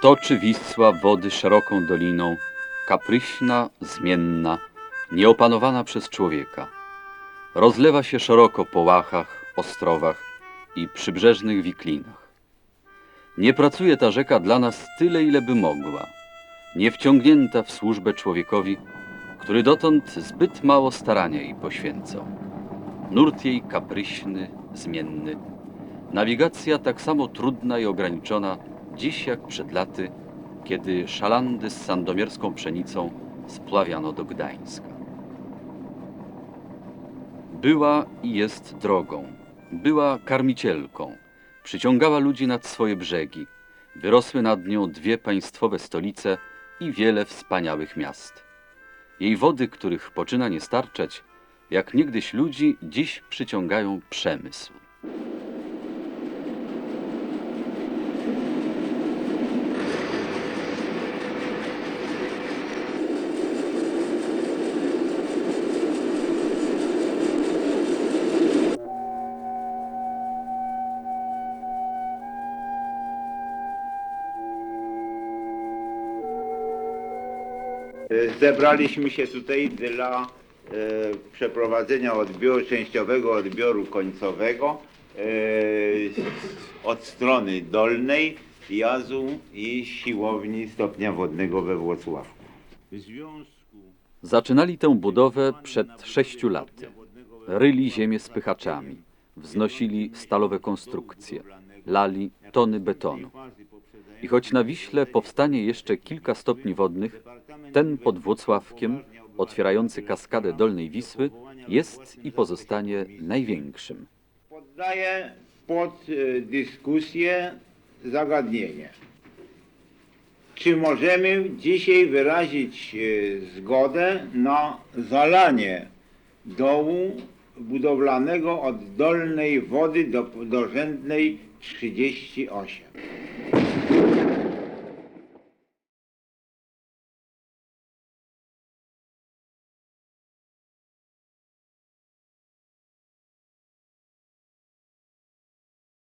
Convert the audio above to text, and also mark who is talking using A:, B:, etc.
A: Toczy Wisła wody szeroką doliną, kapryśna, zmienna, nieopanowana przez człowieka. Rozlewa się szeroko po łachach, ostrowach i przybrzeżnych wiklinach. Nie pracuje ta rzeka dla nas tyle, ile by mogła. Nie wciągnięta w służbę człowiekowi, który dotąd zbyt mało starania jej poświęcał. Nurt jej kapryśny, zmienny. Nawigacja tak samo trudna i ograniczona dziś jak przed laty, kiedy szalandy z sandomierską pszenicą splawiano do Gdańska. Była i jest drogą, była karmicielką, przyciągała ludzi nad swoje brzegi, wyrosły nad nią dwie państwowe stolice i wiele wspaniałych miast. Jej wody, których poczyna nie starczać, jak niegdyś ludzi, dziś przyciągają przemysł.
B: Zebraliśmy się tutaj dla e, przeprowadzenia odbioru, częściowego odbioru końcowego e, od strony dolnej jazu i siłowni stopnia wodnego we Włocławku.
A: Zaczynali tę budowę przed sześciu laty. Ryli ziemię spychaczami, wznosili stalowe konstrukcje, lali tony betonu. I choć na Wiśle powstanie jeszcze kilka stopni wodnych, ten pod Włocławkiem, otwierający kaskadę Dolnej Wisły, jest i pozostanie największym.
B: Poddaję pod e, dyskusję zagadnienie. Czy możemy dzisiaj wyrazić e, zgodę na zalanie dołu budowlanego od dolnej wody do dorzędnej 38?